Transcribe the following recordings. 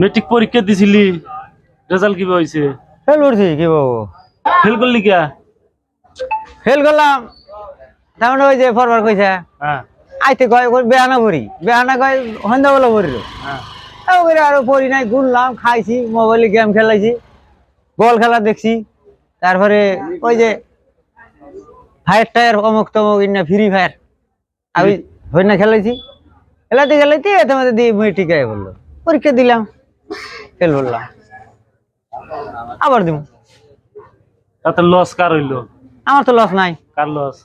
Metric পরীক্ষা দিছিলি result কি হয়েছে ফেল করছি কি বাবু? ফেল করলি কিয়া? ফেল করলাম তেমন ওই যে ফরবার কইছে হ্যাঁ আইতে কয় বেহানা ভরি বেহানা কয় সন্ধ্যা বেলা ভরি হ্যাঁ তাও করে আরও পড়ি নাই গুনলাম খাইছি মোবাইলে গেম খেলাইছি বল খেলা দেখছি। তারপরে ওই যে ফায়ার টায়ার অমুক তমুক ইন্না ফ্রি ফায়ার আমি হই না খেলাইছি। খেলাতে খেলাইতে মধ্যে দিয়ে মই টিকায় বলল পরীক্ষা দিলাম। ফেল বললাম আবার দিব তাতে লস কার হইল? আমার তো লস নাই। কার লস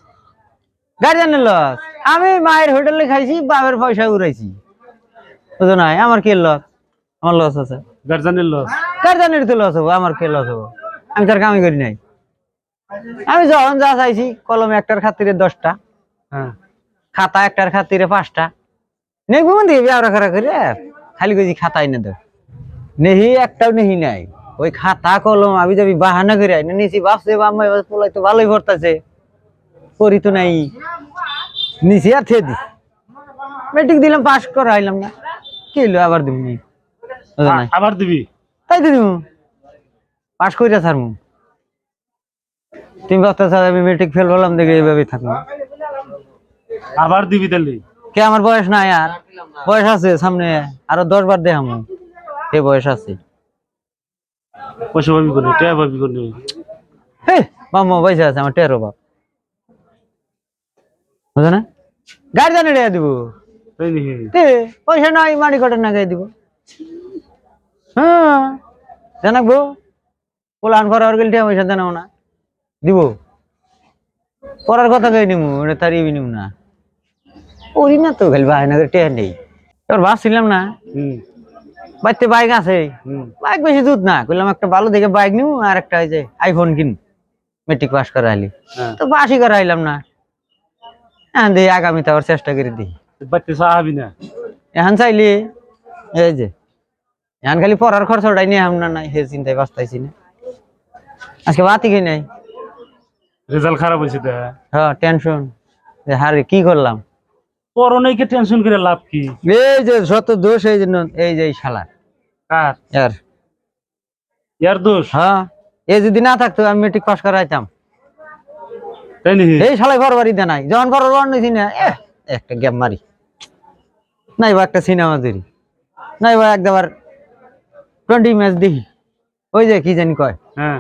গার্জেনের লস আমি মায়ের হোটেলে খাইছি বাবার পয়সা উড়াইছি। বুঝো নাই আমার কি লস আমার লস আছে। গার্জেনের লস গার্জেনের তো লস হব আমার কে লস হব? আমি তার কামি করি নাই। আমি যখন যা চাইছি কলম একটার খাতিরে দশটা হ্যাঁ। খাতা একটার খাতিরে পাঁচটা। নেই বুঝুন দিবি খারা করে খালি কইছি খাতা এনে দে। নেহি একটাও নেহি নাই। ওই খাতা কলম আমি যাবি বাহানা করে আইনা নিছি বাপসে বাম্মা এবার পোলাই তো ভালোই ভরতাছে করি তো নাই। নিছি আর থে দিছি মেট্রিক দিলাম পাস করা আইলাম না। কি হইল আবার দিব নি আবার দিবি? তাই তো দিব পাস কইরা ছাড়মু। তুমি ভাবতেছ আমি মেট্রিক ফেল হলাম দেখে এইভাবে থাকব। আবার দিবি তাহলে? কে আমার বয়স নাই আর? বয়স আছে সামনে আরও দশ বার দেখাম। সে বয়স আছে। পয়সা পাবি কোনে টেয়া পাবি কোনে হে মাম্মা পয়সা আছে আমার টেরো বাপ। বুঝো না? গাড়ি জানে রে দিব পয়সা নাই না গাই দিব। হ্যাঁ জানাকবো প্লান করার গেলে টিয়া পয়সা জানাও না। দিব। পড়ার কথা কই নিমু এটা তার ইবি নিমু না। ওরি না তো খালি বাহানা করে টিয়া নেই। এবার ভাবছিলাম না। হুম। বাড়িতে বাইক আছে। বাইক বেশি দুধ না কইলাম একটা ভালো দেখে বাইক নিবো আর একটা ওই যে আইফোন কিন মেট্রিক পাস করা হ্যাঁ। তো পাসই করা আইলাম না। হ্যাঁ দিই আগামীতে আবার চেষ্টা করে দিই। চাহাবি না। এখন চাইলি এই যে এখন খালি পড়ার খরচটাই নিয়ে আমরা নাই হে চিন্তায় বাঁচতাইছি না। আজকে বাতি কি নাই। রেজাল্ট খারাপ হয়েছে তো। হ্যাঁ টেনশন হারে কি করলাম? পরনাইকে টেনশন করে লাভ কি? এই যে যত দোষ এই জন্য এই যে শালা কার? আর ইয়ার দোষ? হ্যাঁ। এই যদি না থাকতো আমি মেট্রিক পাস করাইতাম। এই শালাই ফরবারি দে নাই। যখন ফরবার নিছি না এহ, একটা গেম মারি। নাই বা একটা সিনেমা ধরি নাই বা একবার টোয়েন্টি ম্যাচ দেখি। ওই যে কি জানি কয়। হ্যাঁ।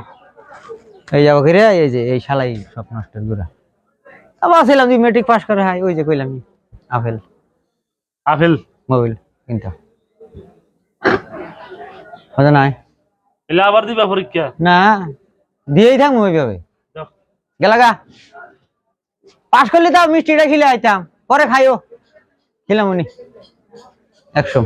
এই যাব করে এই যে এই শালাই সব নষ্টের গুড়া আবার ছিলাম তুই মেট্রিক পাস করে হাই ওই যে কইলাম আপেল। আপেল? মোবাইল কিনতে। হয়তো নাই। এলে আবার দিবা পরীক্ষা? না দিয়েই থাকব ওইভাবে। গেলাগা পাশ করলে তাও মিষ্টিটা খিলে আইতাম পরে খাইও। খেলাম উনি। একশো।